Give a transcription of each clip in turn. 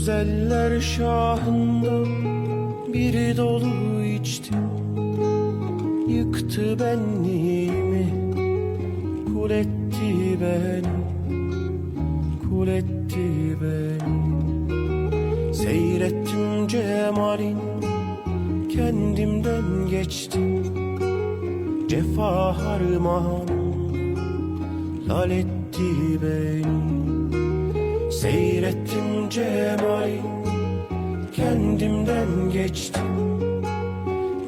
Güzeller şahında bir dolu içtim Yıktı benliğimi Kul etti beni Kul etti beni. Seyrettim cemalin Kendimden geçtim. Cefa harman Lal etti beni. Seyrettim cemalin Kendimden geçtim.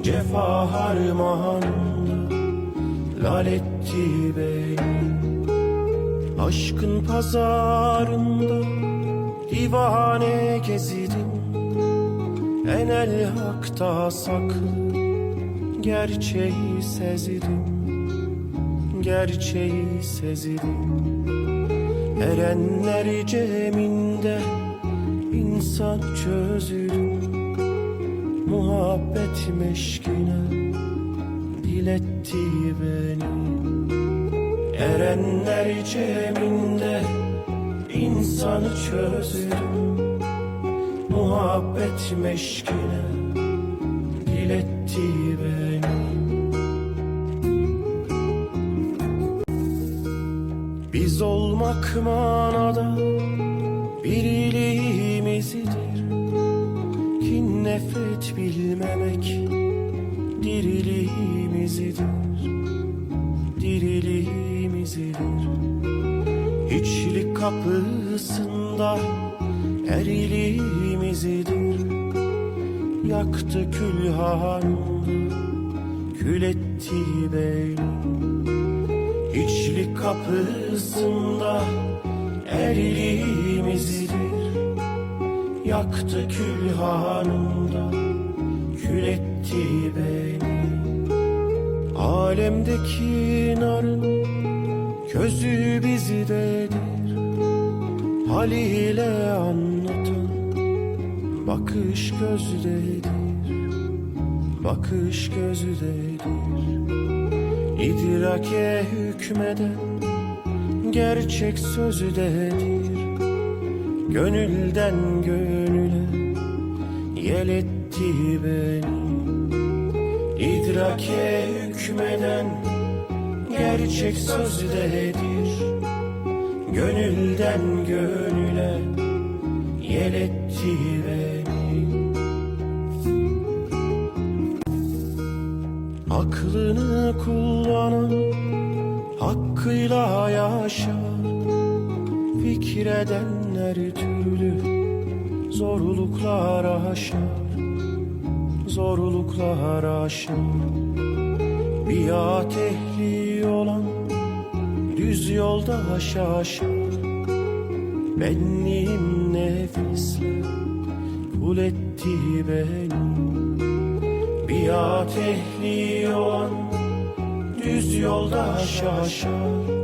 Cefa harman Lal etti beni. Aşkın pazarında Divane gezdim. Enel hakta saklı Gerçeği sezdim. Gerçeği sezdim. Erenler ceminde insan çözülür. Muhabbet meşkine diletti beni. Erenler ceminde insanı çözülür. Muhabbet meşkine diletti beni. Biz olmak manada birliğimizdir nefret bilmemek diriliğimizdir Diriliğimizdir Hiçlik kapısında eriliğimizdir Yaktı külhanı kül etti beni Hiçlik kapısında eriliğimizdir Yaktı külhanında kül etti beni. Alemdeki narın közü bizdedir. Haliyle anlatan bakış gözdedir. Bakış gözdedir. İdrake hükmeden gerçek sözdedir Gönülden gönüle yel etti beni. İdrake hükmeden gerçek sözdedir Gönülden gönüle yel etti beni. Aklını kullanan hakkıyla yaşar Fikreden her türlü zorluklar aşar Zorluklar aşar. Biat ehli olan düz yolda şaşar Benliğim nefisle kul etti beni. Biat ehli olan düz yolda şaşar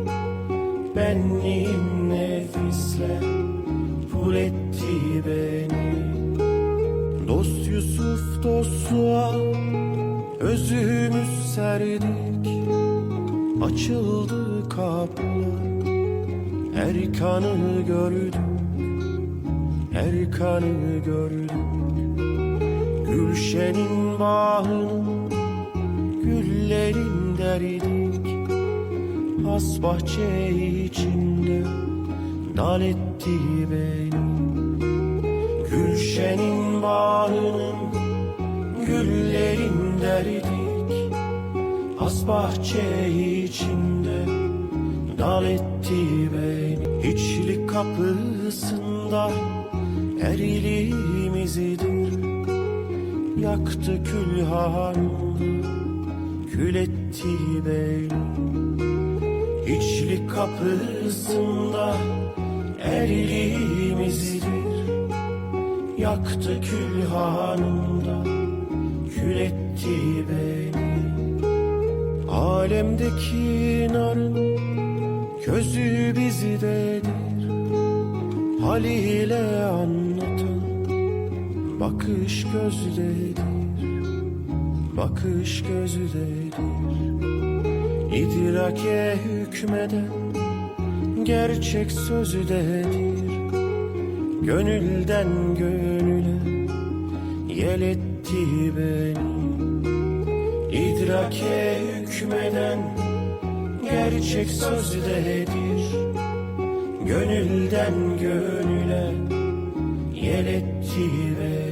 Benliğim nefisle kul etti beni. Dost Yusuf dostluğa özümüz serdik. Açıldı kapılar Erkan'ı gördük. Erkan'ı gördük. Gülşenin bağını Güllerin derdik Has bahçe içinde Dal etti beni. Gülşenin bağının Güllerin derdik Has bahçe içinde Dal etti beni. Hiçlik kapısında Eriliğimizdir Yaktı külhanı Kül etti beni Hiçlik kapısında Eriliğimizdir Yaktı külhanında Kül etti beni. Alemdeki narın közü bizdedir. Haliyle anlatan bakış gözdedir. Bakış gözdedir İdrake hükmeden gerçek sözdedir Gönülden gönüle Yel etti beni. İdrake hükmeden Gerçek sözdedir Gönülden gönüle Yel etti beni